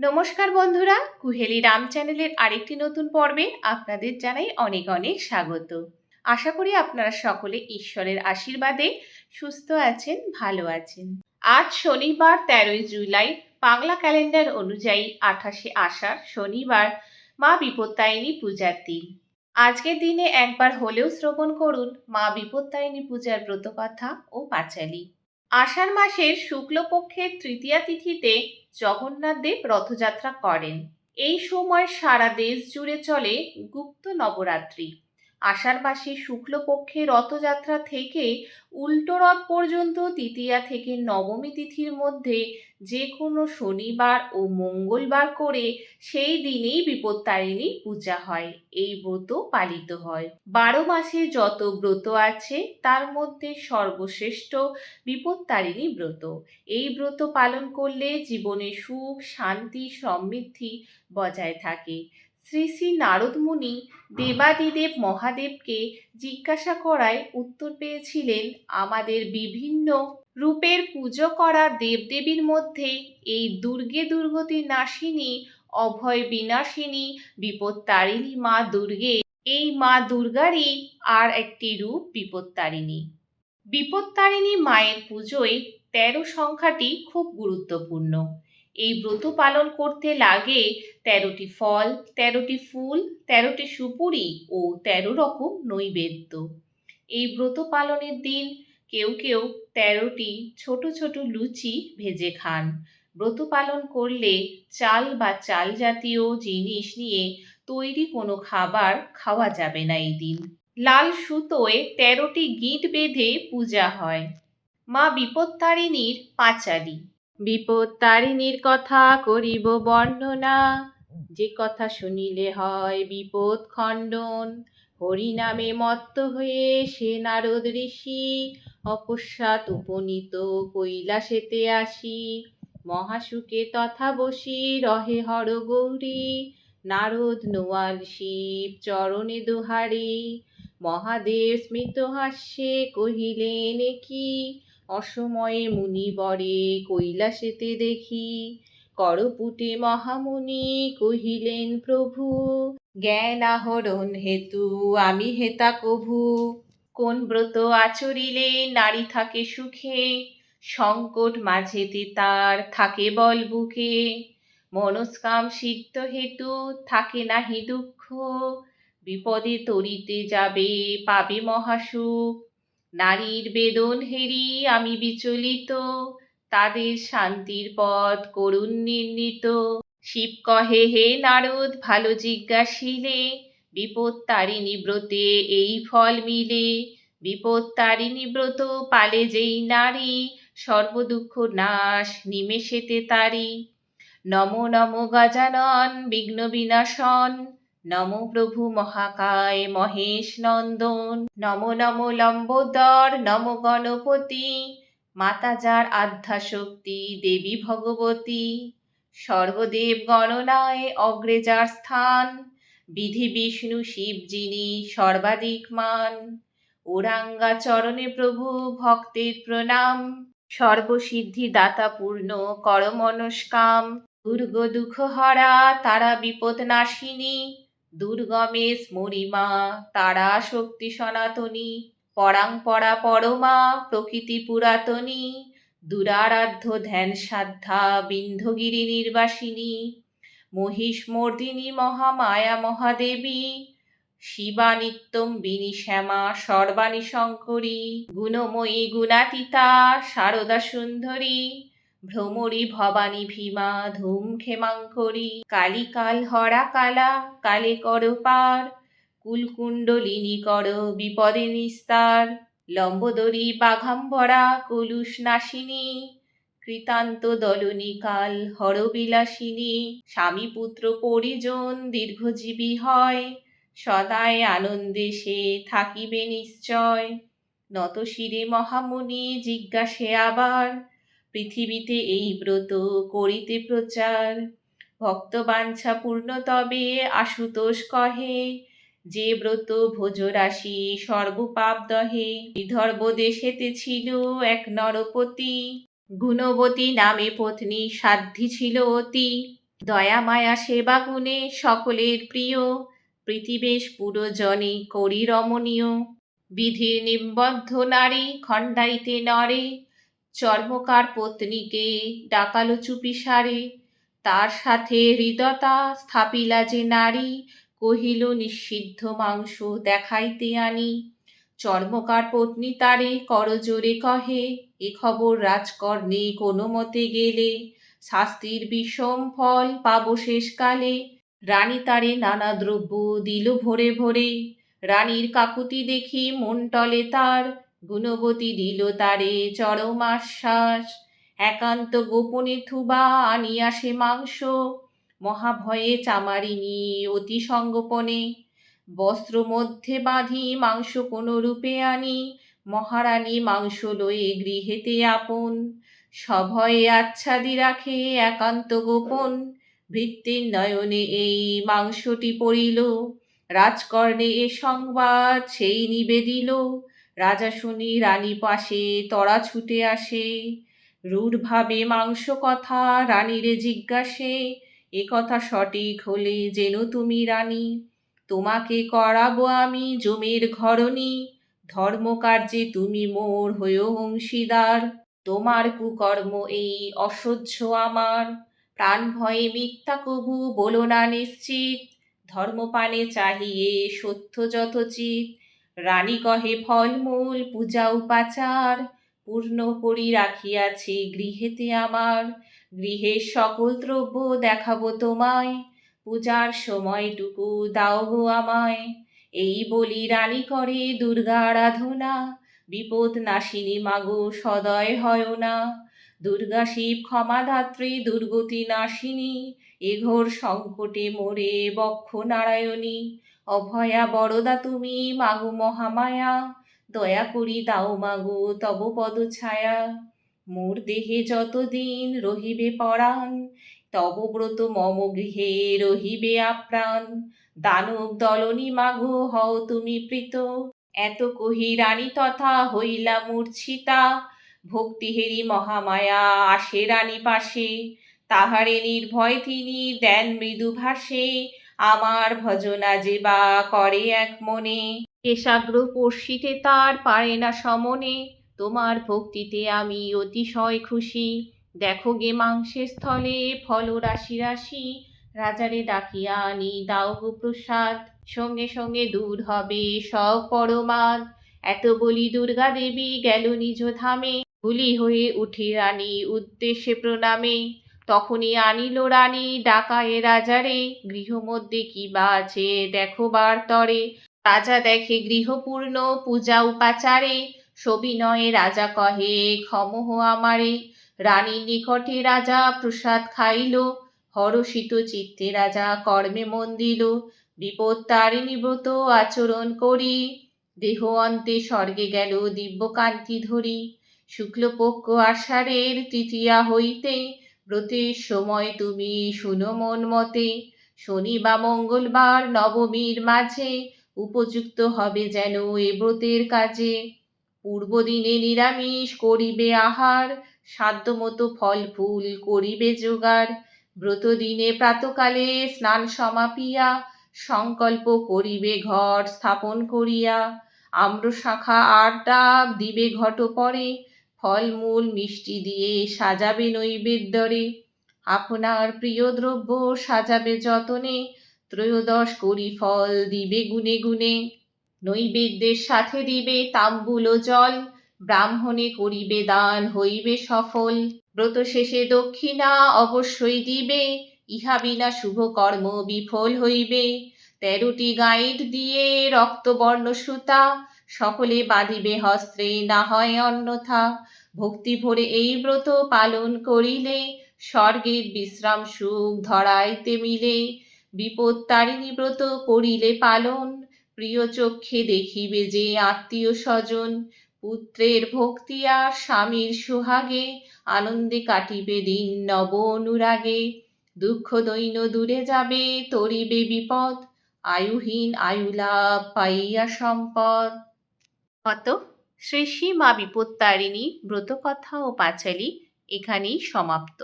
নমস্কার বন্ধুরা, কুহেলি রাম চ্যানেলের আরেকটি নতুন পর্বে আপনাদের জানাই অনেক অনেক স্বাগত। আশা করি আপনারা সকলে ঈশ্বরের আশীর্বাদে সুস্থ আছেন, ভালো আছেন। আজ শনিবার তেরোই জুলাই, বাংলা ক্যালেন্ডার অনুযায়ী আঠাশে আষাঢ় শনিবার, মা বিপত্তায়নী পূজার দিন। আজকের দিনে একবার হলেও শ্রবণ করুন মা বিপত্তায়নী পূজার ব্রতকথা ও পাঁচালী। আষাঢ় মাসের শুক্লপক্ষের তৃতীয়া তিথিতে জগন্নাথ দেব রথযাত্রা করেন। এই সময় সারা দেশ জুড়ে চলে গুপ্ত নবরাত্রি। আষাঢ় মাসে শুক্লপক্ষে রথযাত্রা থেকে উল্টো রথ পর্যন্ত তৃতীয়া থেকে নবমী তিথির মধ্যে যে কোনো শনিবার ও মঙ্গলবার করে সেই দিনেই বিপত্তারিণী পূজা হয়। এই ব্রত পালিত হয়। বারো মাসে যত ব্রত আছে, তার মধ্যে সর্বশ্রেষ্ঠ বিপত্তারিণী ব্রত। এই ব্রত পালন করলে জীবনে সুখ, শান্তি, সমৃদ্ধি বজায় থাকে। শ্রী শ্রী নারদ মুনি দেবাদিদেব মহাদেবকে জিজ্ঞাসা করায় উত্তর পেয়েছিলেন, আমাদের বিভিন্ন রূপের পুজো করা দেবদেবীর মধ্যে এই দুর্গে দুর্গতি নাশিনী, অভয় বিনাশিনী, বিপত্তারিণী মা দুর্গে। এই মা দুর্গারই আর একটি রূপ বিপত্তারিণী। বিপত্তারিণী মায়ের পুজোয় তেরো সংখ্যাটি খুব গুরুত্বপূর্ণ। এই ব্রত পালন করতে লাগে তেরোটি ফল, তেরোটি ফুল, তেরোটি সুপুরি ও তেরো রকম নৈবেদ্য। এই ব্রত পালনের দিন কেউ কেউ তেরোটি ছোট ছোট লুচি ভেজে খান। ব্রত পালন করলে চাল বা চাল জাতীয় জিনিস নিয়ে তৈরি কোনো খাবার খাওয়া যাবে না এই দিন। লাল সুতোয় তেরোটি গিঁট বেঁধে পূজা হয়। মা বিপত্তারিণীর পাঁচালী। বিপত্তারিণীর কথা করিব বর্ণনা। যে কথা শুনিলে হয় বিপদ খণ্ডন। হরিনামে মত্ত হয়ে সে নারদ ঋষি অপশ্চাৎ উপনীত কৈলাসেতে আসি। মহাসুখে তথা বসি রহে হর গৌরী। নারদ নোয়াল শিব চরণে দোহারি। মহাদেব স্মিত হাস্যে কহিলেন কি? অসময়ে মুনিবরে কৈলাসেতে দেখি। করপুটে মহামুনি কহিলেন, প্রভু, জ্ঞান আহরণ হেতু আমি হেতা কভু। কোন ব্রত আচরিলে নারী থাকে সুখে, সংকট মাঝেতে তার থাকে বল বুকে। মনস্কাম সিদ্ধ হেতু থাকে নাহি দুঃখ, বিপদে তরিতে যাবে পাবে মহাসুখ। নারীর বেদন হেরি আমি বিচলিত, তাদের শান্তির পথ করুণ নির্ণীত। শিব কহে, হে নারদ, ভালো জিজ্ঞাসিলে, বিপদ তারিণী ব্রতে এই ফল মিলে। বিপদ তারিণী ব্রত পালে যেই নারী, সর্বদুঃখ নাশ নিমেষেতে তারি। নম নম গজানন, বিঘ্ন বিনাশন নম প্রভু মহাকায় মহেশ নন্দন। নম নম লম্বোদর, নম গণপতি। মাতা যার আধ্যা শক্তি দেবী ভগবতী। সর্বদেব গণনায় অগ্রে যার স্থান, বিধি বিষ্ণু শিব যিনি সর্বাধিক মান। ওরাঙ্গা চরণে প্রভু ভক্তের প্রণাম। সর্বসিদ্ধি দাতা পূর্ণ কর মনস্কাম দুর্গ দুঃখ হরা তারা বিপদ নাশিনী দুর্গমে স্মরিমা তারা শক্তি সনাতনী, পরাং পরা পরমা, প্রকৃতি পুরাতনী, দুরারাধ্য ধ্যান সাধ্যা বিন্ধগিরি নির্বাসিনী, মহিষমর্দিনী মহামায়া মহাদেবী শিবা নিত্যম বিনি শ্যামা সর্বাণী শঙ্করী, গুণময়ী গুণাতীতা, সারদা সুন্দরী ভ্রমরী ভবানী ভীমা, ধূম ক্ষেমাঙ্করী কালী কাল হরা কালা, কালে কর পার, কুলকুণ্ডলিনী কর বিপদে নিস্তার, লম্বোদরী বাঘাম্বরা, কলুষ নাশিনী, কৃতান্ত দলনী কাল হরবিলাসিনী স্বামী পুত্র পরিজন দীর্ঘজীবী হয়, সদায় আনন্দে সে থাকিবে নিশ্চয়। নত শিরে মহামুনি জিজ্ঞাসে আবার পৃথিবীতে এই ব্রত করিতে প্রচার। ভক্তবাঞ্ছা পূর্ণ তবে আশুতোষ কহে, যে ব্রত ভোজরাশি সর্বপাপ দহে। বিদর্ভ দেশেতে ছিল এক নরপতি, গুণবতী নামে পত্নী সাধ্যী ছিল অতি। দয়া, মায়া, সেবা গুণে সকলের প্রিয়, প্রীতিবেশ পুরজনে করি রমণীয় বিধির নিবদ্ধ নারী খণ্ডাইতে নরে চর্মকার পত্নীকে ডাকালো চুপি সারে। তার সাথে হৃদতা স্থাপিলা যে নারী, কহিল, নিষিদ্ধ মাংস দেখাইতে আনি। চর্মকার পত্নী তারে করজোরে কহে, এ খবর রাজকর্ণে কোনো মতে গেলে। শাস্তির বিষম ফল পাব শেষকালে। রানী তারে নানা দ্রব্য দিল ভরে ভরে। রানীর কাকুতি দেখি মন টলে তার। গুণবতী দিল তারে চরম আশ্বাস একান্ত গোপনে থুবা আনিয়া সে মাংস। মহাভয়ে চামারিনী অতি সঙ্গোপনে বস্ত্র মধ্যে বাঁধি মাংস কোনো রূপে আনি। মহারানী মাংস লয়ে গৃহেতে আপন। সভয়ে আচ্ছাদি রাখে একান্ত গোপন। ভৃত্যের নয়নে এই মাংসটি পড়িল। রাজকর্ণে এ সংবাদ সেই নিবেদিল। রাজা শুনি রানী পাশে, তরা ছুটে আসে। রূঢ়ভাবে মাংস কথা রানীরে জিজ্ঞাসে, এ কথা সঠিক হলে যেন তুমি রানী, তোমাকে করাবো আমি জমির ঘরণী, ধর্মকার্যে তুমি মোর হয়েও অংশীদার, তোমার কুকর্ম এই অসহ্য আমার। প্রাণ ভয়ে মিথ্যা কবু বলো না নিশ্চিত, ধর্মপানে চাহিয়ে সত্য যথোচিত রানী কহে, ফলমূল, পূজা, উপাচার, পূর্ণ করি রাখিয়াছি গৃহেতে আমার। গৃহের সকল দ্রব্য দেখাবো তোমায়, পূজার সময়টুকু দাও গো আমায়। এই বলি রানী করে দুর্গা আরাধনা। বিপদ নাশিনী মাগো, সদয় হয় না। দুর্গা শিব ক্ষমাধাত্রী দুর্গতি নাশিনী, এ ঘোর সংকটে মোরে বক্ষ নারায়ণী। অভয়া বড়দা তুমি, মাগো মহামায়া। দয়া করি দাও মাগো, তব পদ ছায়া। মোর দেহে যতদিন রহিবে পরাণ, তব ব্রত মম গৃহে রহিবে আপ্রাণ। দানব দলনী মাগো, হও তুমি প্রীত। এত কহি রানী তথা হইলা মূর্ছিতা। ভক্তিহেরি মহামায়া আসে রানী পাশে। তাহারে নির্ভয় তিনি দেন মৃদু ভাসে আমার ভজনা যে বা করে এক মনে, কেশাগ্র পর্ষিতে তার পারে না সমনে, তোমার ভক্তিতে আমি অতিশয় খুশি। দেখো গে মাংসের স্থলে ফল রাশি রাশি, রাজারে ডাকিয়া আনি দাও গো প্রসাদ। সঙ্গে সঙ্গে দূর হবে সব পরমাদ। এত বলি দুর্গা দেবী গেল নিজ ধামে হুলি হয়ে উঠি রানী উদ্দেশ্যে প্রণামে। তখনই আনিল রানী ডাকায়ে রাজারে গৃহমধ্যে কি বা আছে, দেখো বার তরে। রাজা দেখে গৃহপূর্ণ, পূজা উপাচারে সবিনয়ে রাজা কহে, ক্ষমহ আমারে। রানীর নিকটে রাজা প্রসাদ খাইল, হরষিত চিত্তে রাজা কর্মে মন দিল। বিপদ তারিণী আচরণ করি, দেহ অন্তে স্বর্গে গেল দিব্যকান্তি ধরি। শুক্লপক্ষ আষাঢ়ের তৃতীয়া হইতে ব্রতের সময় তুমি শুনো মন মতে শনি বা মঙ্গলবার, নবমীর মাঝে উপযুক্ত হবে যেন এ ব্রতের কাজে। পূর্বদিনে নিরামিষ করিবে আহার, সাধ্যমতো ফল ফুল করিবে জোগাড়। ব্রতদিনে প্রাতকালে স্নান সমাপিয়া, সংকল্প করিবে ঘর স্থাপন করিয়া। আম্র শাখা আর ডাব দিবে ঘট পরে ফলমূল মিষ্টি দিয়ে সাজাবে নৈবেদ্যরে। আপনার প্রিয় দ্রব্য সাজাবে যতনে, ত্রয়োদশ করি ফল দিবে গুনে গুনে। নৈবেদ্যের সাথে দিবে তাম্বুল ও জল, ব্রাহ্মণে করিবে দান হইবে সফল। ব্রত শেষে দক্ষিণা অবশ্যই দিবে, ইহা বিনা শুভ কর্ম বিফল হইবে। তেরোটি গাইড দিয়ে রক্তবর্ণ সুতা সকলে বাঁধিবে হস্ত্রে না হয় অন্যথা। ভক্তি ভরে এই ব্রত পালন করিলে স্বর্গের বিশ্রাম, সুখ, ধরাইতে মিলে। বিপদ তারিণী ব্রত করিলে পালন, প্রিয় চক্ষে দেখিবে যে আত্মীয় স্বজন। পুত্রের ভক্তি আর স্বামীর সোহাগে আনন্দে কাটিবে দিন নব অনুরাগে। দুঃখ দৈন্য দূরে যাবে, তরিবে বিপদ। আয়ুহীন আয়ুলাভ পাইয়া সম্পদ। কত শ্রী শ্রী মা বিপত্তারিণী ব্রতকথা ও পাঁচালী এখানেই সমাপ্ত।